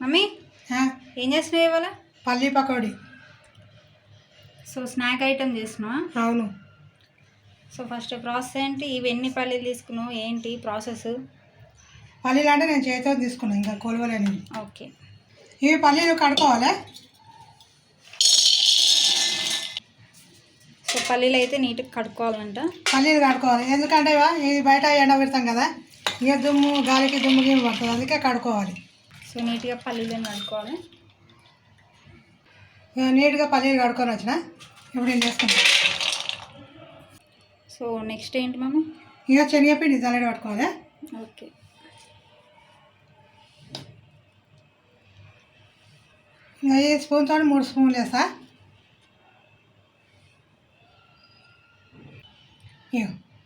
Mummy ఏం చేస్తున్నావు ఇవాళ? పల్లీ పకోడీ. సో స్నాక్ ఐటమ్ చేస్తున్నావా? అవును. సో ఫస్ట్ ప్రాసెస్ ఏంటి? ఇవి ఎన్ని పల్లీలు తీసుకున్నావు? ఏంటి ప్రాసెస్? పల్లీలు అంటే నేను చేతితో తీసుకున్నాను ఇంకా కొలవలేనివి. ఓకే. ఇవి పల్లీలు కడుక్కోవాలి? సో పల్లీలు అయితే నీట్గా కడుక్కోవాలంట. పల్లీలు కడుక్కోవాలి. ఎందుకంటే ఇవా ఇది బయట ఎండ పెడతాం కదా ఇక దుమ్ము గాలికి దుమ్ము గిమ్ము పడుతుంది అందుకే కడుక్కోవాలి. సో నీట్గా పల్లీలను కడుక్కోవాలి? నీట్గా పల్లీలు కడుక్కొని వచ్చిన? ఇప్పుడు నేను చేసుకుంటాను సో నెక్స్ట్ ఏంటి మమ్మీ ఇక శనగపిండి జల్లెడ పట్టుకోవాలి ఓకే. ఇక ఈ స్పూన్తో మూడు స్పూన్లు వేస్తా.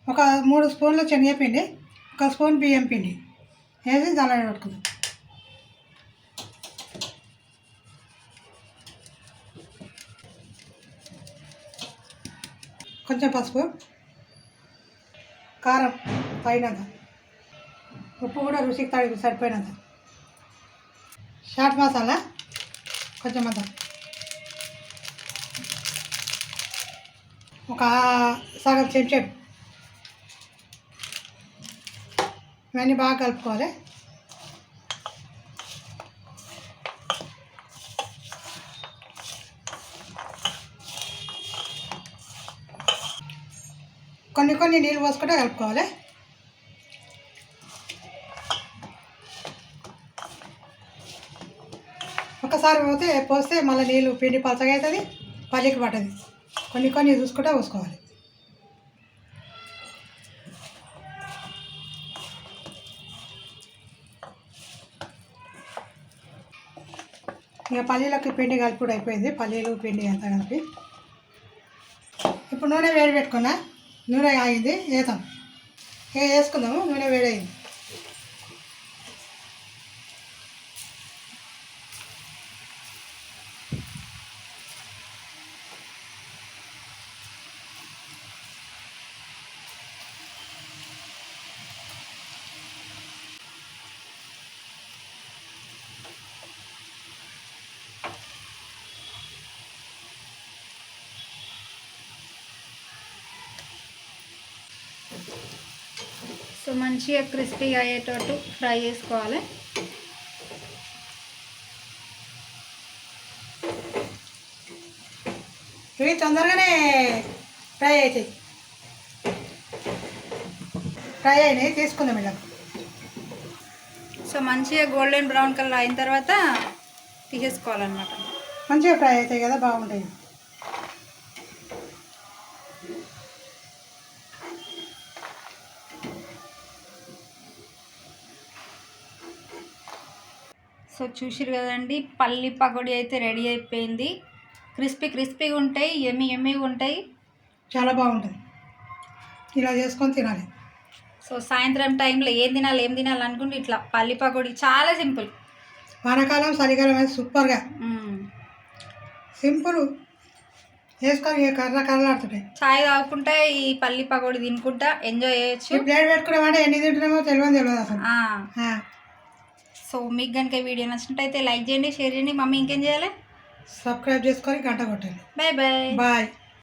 ఒక మూడు స్పూన్లు శనగపిండి ఒక స్పూన్ బియ్యం పిండి. వేసి జల్లెడ పట్టుకుందాం కొంచెం పసుపు కారం పైనంత ఉప్పు కూడా రుచికి తడి సరిపోయినంత. షాట్ మసాలా కొంచెం అంత. ఒక సగం చెంచాడు ఇవన్నీ బాగా కలుపుకోవాలి. కొన్ని కొన్ని నీళ్ళు పోసుకుంటే కలుపుకోవాలి. ఒకసారి పోతే పోస్తే మళ్ళీ నీళ్ళు పిండి పలచగా అవుతుంది పల్లికి పట్టదు. కొన్ని కొన్ని చూసుకుంటే పోసుకోవాలి. ఇక పల్లీలకి పిండి కలుపుడు అయిపోయింది పల్లీలు పిండి అంతా కలిపి. ఇప్పుడు నూనె వేడి పెట్టుకున్నా. నూనె ఆగింది వేద్దాం. వేసుకుందాము నూనె వేడైంది సో మంచిగా క్రిస్పీగా అయ్యేటట్టు ఫ్రై చేసుకోవాలి. ఇవి తొందరగానే ఫ్రై అవుతాయి ఫ్రై అయినాయి తీసుకుందాం ఇలా సో మంచిగా గోల్డెన్ బ్రౌన్ కలర్ అయిన తర్వాత తీసేసుకోవాలన్నమాట. మంచిగా ఫ్రై అవుతాయి కదా బాగుంటాయి. సో చూసిరు కదండి పల్లి పకోడీ అయితే రెడీ అయిపోయింది. క్రిస్పీ క్రిస్పీగా ఉంటాయి ఎమ్మి ఎమ్మిగా ఉంటాయి. చాలా బాగుంటుంది. ఇలా చేసుకొని తినాలి. సో సాయంత్రం టైంలో ఏం తినాలి ఏం తినాలి అనుకుంటే ఇట్లా పల్లి పకోడీ చాలా సింపుల్. వానాకాలం చలికాలం అయితే సూపర్గా. సింపుల్. వేసుకొని ఇక కర్ర కర్రలాడుతుంటాయి చాయ్ తాగుకుంటా ఈ పల్లి పకోడీ తినుకుంటా ఎంజాయ్ చేయొచ్చు. ప్లేట్ పెట్టుకున్నామంటే ఎన్ని తింటున్నామో తెలియదు తెలియదు అసలు. సో మీకు కనుక వీడియో నచ్చినట్టయితే లైక్ చేయండి షేర్ చేయండి. మమ్మీ ఇంకేం చేయాలి? సబ్స్క్రైబ్ చేసుకొని గంట కొట్టండి. Bye bye. బాయ్.